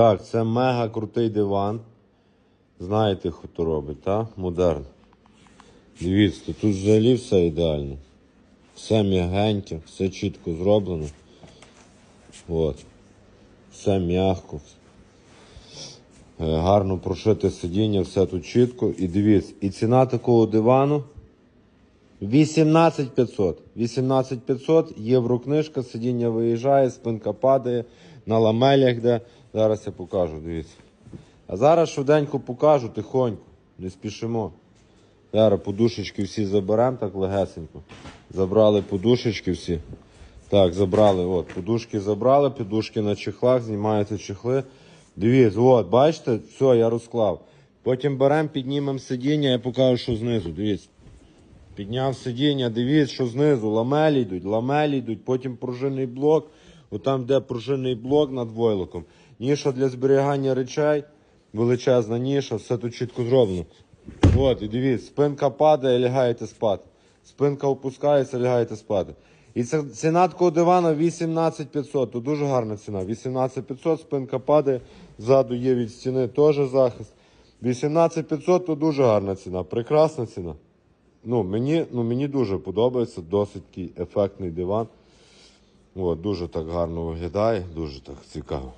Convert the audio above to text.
Так, це мега крутий диван. Знаєте, хто робить, так? Модерн. Дивіться, тут взагалі все ідеально. Все м'ягеньке, все чітко зроблено. От. Все м'яко. Е, Гарно прошите сидіння, все тут чітко. І дивіться, і ціна такого дивану 18 500. 18 500, єврокнижка, сидіння виїжджає, спинка падає, на ламелях де. Зараз я покажу, дивіться. А зараз швиденько покажу, тихонько, не спішимо. Зараз подушечки всі заберемо так легесенько. Забрали подушечки всі. Так, забрали, от, подушки забрали, подушки на чехлах, знімаються чехли. Дивіться, от, бачите, все, я розклав. Потім беремо, піднімемо сидіння, я покажу, що знизу. Дивіться. Підняв сидіння, дивіться, що знизу ламелі йдуть, ламелі йдуть, потім пружинний блок. Отам, де пружинний блок над войлоком. Ніша для зберігання речей, величезна ніша, все тут чітко зроблено. От, і дивіться, спинка падає, лягаєте спати. Спинка опускається, лягаєте спати. І це ціна такого дивана 18500, то дуже гарна ціна. 18500, спинка падає, ззаду є від стіни теж захист. 18500 то дуже гарна ціна, прекрасна ціна. Ну, мені, ну, мені дуже подобається, досить ефектний диван. О, дуже так гарно виглядає, дуже так цікаво.